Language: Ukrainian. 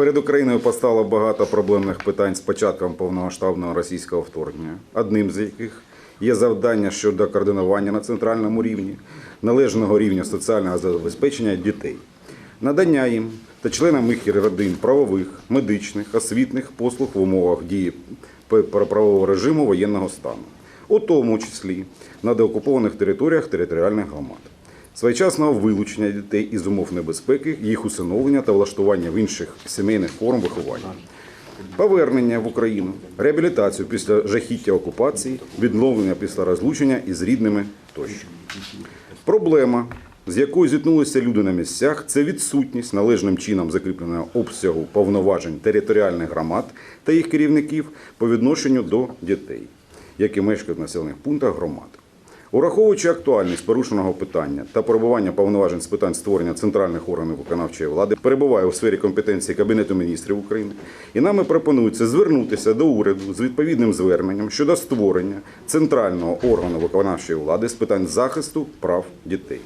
Перед Україною постало багато проблемних питань з початком повномасштабного російського вторгнення, одним з яких є завдання щодо координування на центральному рівні, належного рівня соціального забезпечення дітей, надання їм та членам їх родин правових, медичних, освітних послуг в умовах дії правового режиму воєнного стану, у тому числі на деокупованих територіях територіальних громад своєчасного вилучення дітей із умов небезпеки, їх усиновлення та влаштування в інших сімейних форм виховання, повернення в Україну, реабілітацію після жахіття окупації, відновлення після розлучення із рідними тощо. Проблема, з якою зіткнулися люди на місцях, це відсутність належним чином закріпленого обсягу повноважень територіальних громад та їх керівників по відношенню до дітей, які мешкають в населених пунктах громад. Ураховуючи актуальність порушеного питання та перебування повноважень з питань створення центральних органів виконавчої влади, перебуває у сфері компетенції Кабінету міністрів України, і нами пропонується звернутися до уряду з відповідним зверненням щодо створення центрального органу виконавчої влади з питань захисту прав дітей.